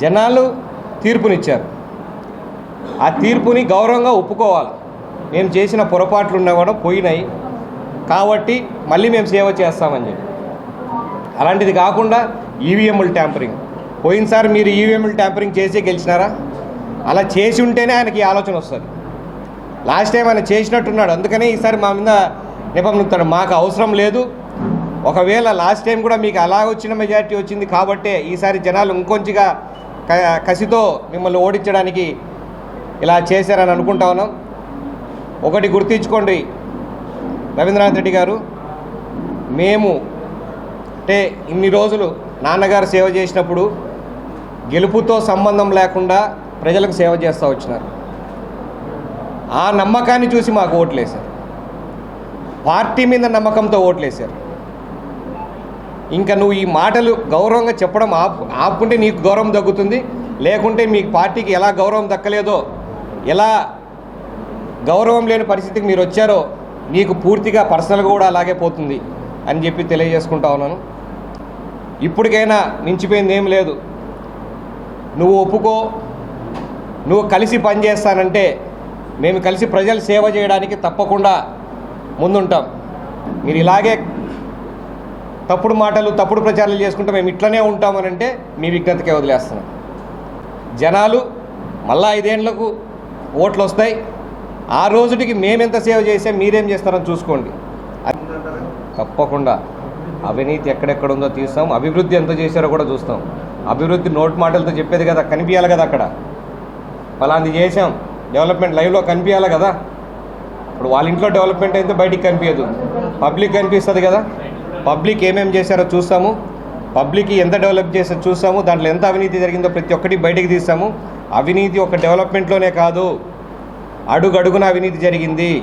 జనాలు తీర్పునిచ్చారు. ఆ తీర్పుని గౌరవంగా ఒప్పుకోవాలి. మేము చేసిన పొరపాట్లు ఉన్నా కూడా పోయినాయి. కాబట్టి మళ్ళీ మేము సేవ చేస్తామని చెప్పి. అలాంటిది కాకుండా ఈవీఎంలు ట్యాంపరింగ్. పోయినసారి మీరు ఈవీఎంలు ట్యాంపరింగ్ చేసే గెలిచినారా? అలా చేసి ఉంటేనే ఆయనకి ఆలోచన వస్తుంది. లాస్ట్ టైం ఆయన చేసినట్టున్నాడు. అందుకనే ఈసారి మా మీద నిపంతాడు మాకు అవసరం లేదు. ఒకవేళ లాస్ట్ టైం కూడా మీకు అలా వచ్చిన మెజారిటీ వచ్చింది కాబట్టే ఈసారి జనాలు ఇంకొంచిగా కసితో మిమ్మల్ని ఓడించడానికి ఇలా చేశారని అనుకుంటా ఉన్నాం. ఒకటి గుర్తించుకోండి రవీంద్రనాథ్ రెడ్డి గారు. మేము అంటే ఇన్ని రోజులు నాన్నగారు సేవ చేసినప్పుడు గెలుపుతో సంబంధం లేకుండా ప్రజలకు సేవ చేస్తూ వచ్చినారు. ఆ నమ్మకాన్ని చూసి మాకు ఓట్లేశారు. పార్టీ మీద నమ్మకంతో ఓట్లేశారు. ఇంకా నువ్వు ఈ మాటలు గౌరవంగా చెప్పడం ఆపు ఆపుకుంటే నీకు గౌరవం దక్కుతుంది. లేకుంటే మీ పార్టీకి ఎలా గౌరవం దక్కలేదో ఎలా గౌరవం లేని పరిస్థితికి మీరు వచ్చారో నీకు పూర్తిగా పర్సనల్గా కూడా అలాగే పోతుంది అని చెప్పి తెలియజేసుకుంటా ఉన్నాను. ఇప్పటికైనా మించిపోయింది ఏం లేదు. నువ్వు ఒప్పుకో నువ్వు కలిసి పనిచేస్తానంటే మేము కలిసి ప్రజలు సేవ చేయడానికి తప్పకుండా ముందుంటాం. మీరు ఇలాగే తప్పుడు మాటలు తప్పుడు ప్రచారాలు చేసుకుంటే మేము ఇట్లనే ఉంటామనంటే మీ విజ్ఞతకే వదిలేస్తున్నాం. జనాలు మళ్ళా ఐదేళ్ళకు ఓట్లు వస్తాయి. ఆ రోజుటికి మేమెంత సేవ చేసాం మీరేం చేస్తారని చూసుకోండి. తప్పకుండా. అవినీతి ఎక్కడెక్కడ ఉందో తీస్తాం. అభివృద్ధి ఎంత చేశారో కూడా చూస్తాం. అభివృద్ధి నోట్ మాటలతో చెప్పేది కదా కనిపించాలి కదా అక్కడ. ఫలాంది చేసాం డెవలప్మెంట్ లైవ్లో కనిపించాలి కదా. ఇప్పుడు వాళ్ళ ఇంట్లో డెవలప్మెంట్ అయితే బయటికి కనిపించదు పబ్లిక్ కనిపిస్తుంది కదా. పబ్లిక్ ఏమేమి చేశారో చూస్తాము. పబ్లిక్ ఎంత డెవలప్ చేసారో చూస్తాము. దాంట్లో ఎంత అవినీతి జరిగిందో ప్రతి ఒక్కటి బయటికి తీస్తాము. అవినీతి ఒక డెవలప్మెంట్లోనే కాదు. అడుగడుగున అవినీతి జరిగింది.